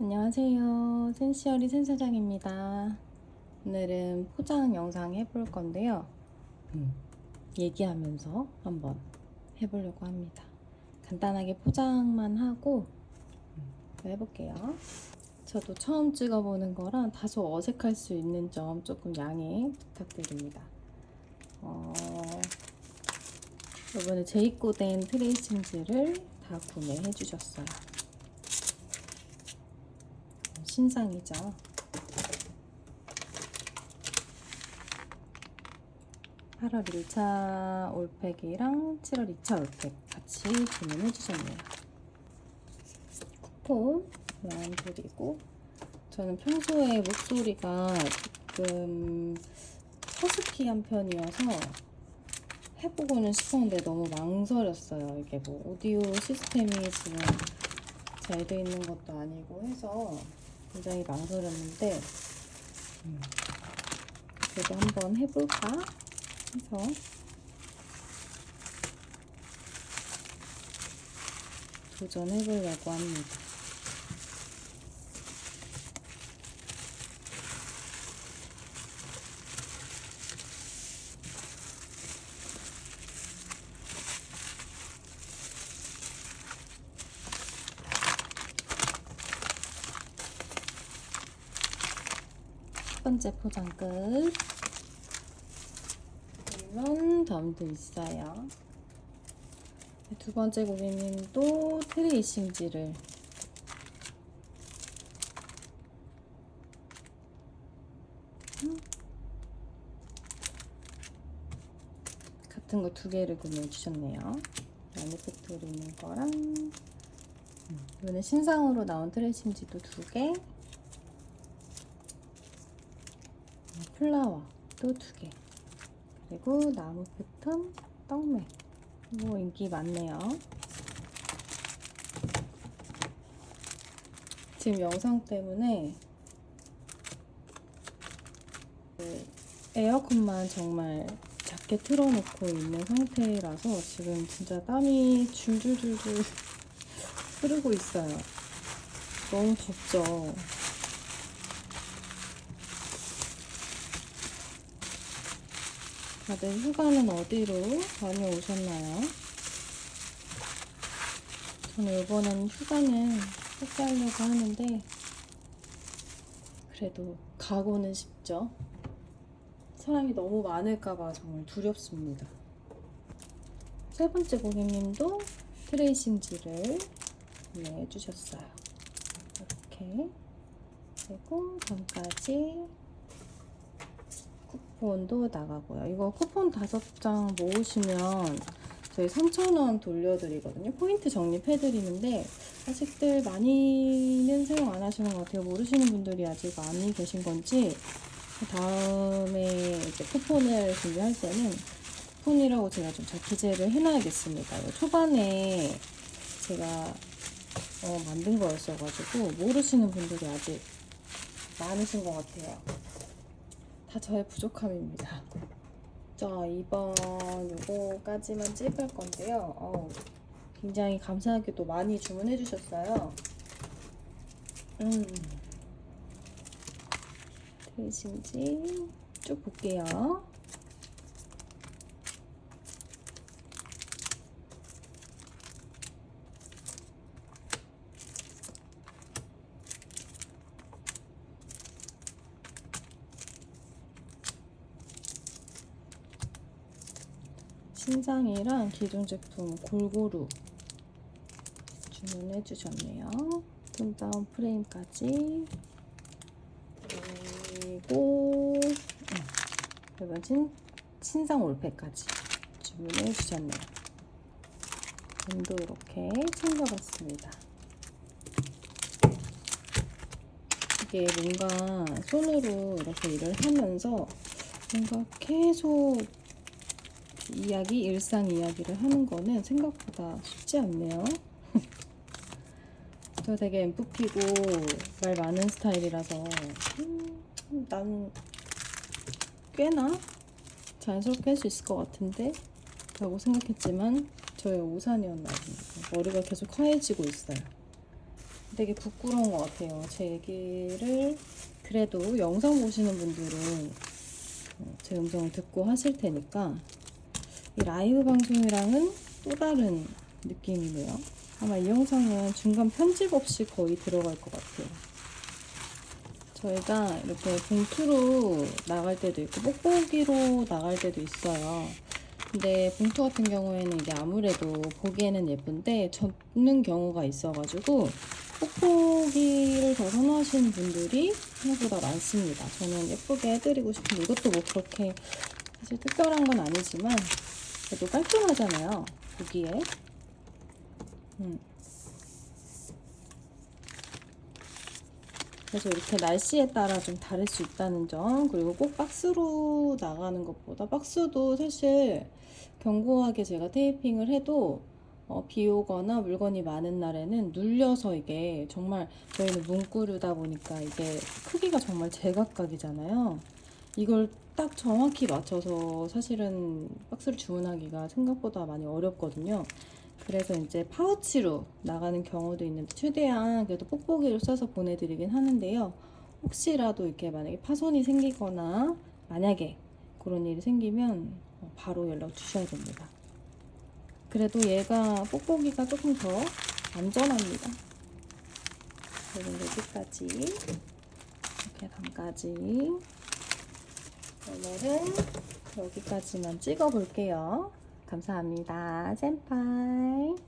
안녕하세요. 센시어리 센사장입니다. 오늘은 포장 영상 해볼 건데요. 음, 얘기하면서 한번 해보려고 합니다. 간단하게 포장만 하고 음, 해볼게요. 저도 처음 찍어보는 거라 다소 어색할 수 있는 점 조금 양해 부탁드립니다. 어, 이번에 재입고된 트레이싱지를 다 구매해 주셨어요. 신상이죠. (8월 1차) 올팩이랑 (7월 2차) 올팩 같이 주문해 주셨네요 쿠폰 랑 드리고 저는 평소에 목소리가 조금 허스키한 편이어서 해보고는 싶었는데 너무 망설였어요 이게 뭐 오디오 시스템이 지금 잘 돼 있는 것도 아니고 해서 굉장히 망설였는데 음, 그래도 한번 해볼까 해서 도전해보려고 합니다. 번째 포장 끝. 물론 덤도 있어요. 두 번째 고객님도 트레이싱지를 음. 같은 거 두 개를 구매해 주셨네요. 팩트로 있는 거랑 음, 이번에 신상으로 나온 트레이싱지도 두 개. 플라워 또 두 개. 그리고 나무 패턴 떡맥. 뭐 인기 많네요. 지금 영상 때문에 그 에어컨만 정말 작게 틀어놓고 있는 상태라서 지금 진짜 땀이 줄줄줄줄 흐르고 있어요. 너무 덥죠. 다들 휴가는 어디로 다녀오셨나요? 저는 이번엔 휴가는 포기하려고 하는데 그래도 가고는 싶죠. 사람이 너무 많을까봐 정말 두렵습니다. 세 번째 고객님도 트레이싱지를 구매해 주셨어요. 이렇게 그리고 전까지 쿠폰도 나가고요. 이거 쿠폰 다섯 장 모으시면 저희 3,000원 돌려드리거든요. 포인트 적립해드리는데 아직들 많이는 사용 안 하시는 것 같아요. 모르시는 분들이 아직 많이 계신 건지 다음에 이제 쿠폰을 준비할 때는 쿠폰이라고 제가 좀 잘 기재를 해놔야겠습니다. 초반에 제가 어, 만든 거였어가지고 모르시는 분들이 아직 많으신 것 같아요. 다 저의 부족함입니다. 자, 이번 요거까지만 찍을 건데요. 어우, 굉장히 감사하게도 많이 주문해 주셨어요. 음. 되신지 쭉 볼게요. 신상이랑 기존 제품 골고루 주문해 주셨네요. 톤다운 프레임까지 그리고 음, 이번 신, 신상 올팩까지 주문해 주셨네요. 펜도 이렇게 챙겨봤습니다. 이게 뭔가 손으로 이렇게 일을 하면서 뭔가 계속 이야기, 일상 이야기를 하는 거는 생각보다 쉽지 않네요. 저 되게 엠프 피고 말 많은 스타일이라서 음, 난 꽤나 자연스럽게 할 수 있을 것 같은데 라고 생각했지만 저의 오산이었나 봅니다. 머리가 계속 하얘지고 있어요. 되게 부끄러운 것 같아요. 제 얘기를 그래도 영상 보시는 분들은 어, 제 음성을 듣고 하실 테니까 이 라이브 방송이랑은 또 다른 느낌이네요. 아마 이 영상은 중간 편집 없이 거의 들어갈 것 같아요. 저희가 이렇게 봉투로 나갈 때도 있고 뽁뽁이로 나갈 때도 있어요. 근데 봉투 같은 경우에는 이게 아무래도 보기에는 예쁜데 접는 경우가 있어가지고 뽁뽁이를 더 선호하시는 분들이 생각보다 많습니다. 저는 예쁘게 해드리고 싶은데 이것도 뭐 그렇게 사실 특별한 건 아니지만 그래도 깔끔하잖아요. 보기에. 음. 그래서 이렇게 날씨에 따라 좀 다를 수 있다는 점 그리고 꼭 박스로 나가는 것보다 박스도 사실 견고하게 제가 테이핑을 해도 어, 비 오거나 물건이 많은 날에는 눌려서 이게 정말 저희는 문구류다 보니까 이게 크기가 정말 제각각이잖아요. 이걸 딱 정확히 맞춰서 사실은 박스를 주문하기가 생각보다 많이 어렵거든요. 그래서 이제 파우치로 나가는 경우도 있는데 최대한 그래도 뽁뽁이를 써서 보내드리긴 하는데요. 혹시라도 이렇게 만약에 파손이 생기거나 만약에 그런 일이 생기면 어, 바로 연락 주셔야 됩니다. 그래도 얘가 뽁뽁이가 조금 더 안전합니다. 그리고 여기까지 이렇게 dam까지 오늘은 여기까지만 찍어 볼게요. 감사합니다. 센파이.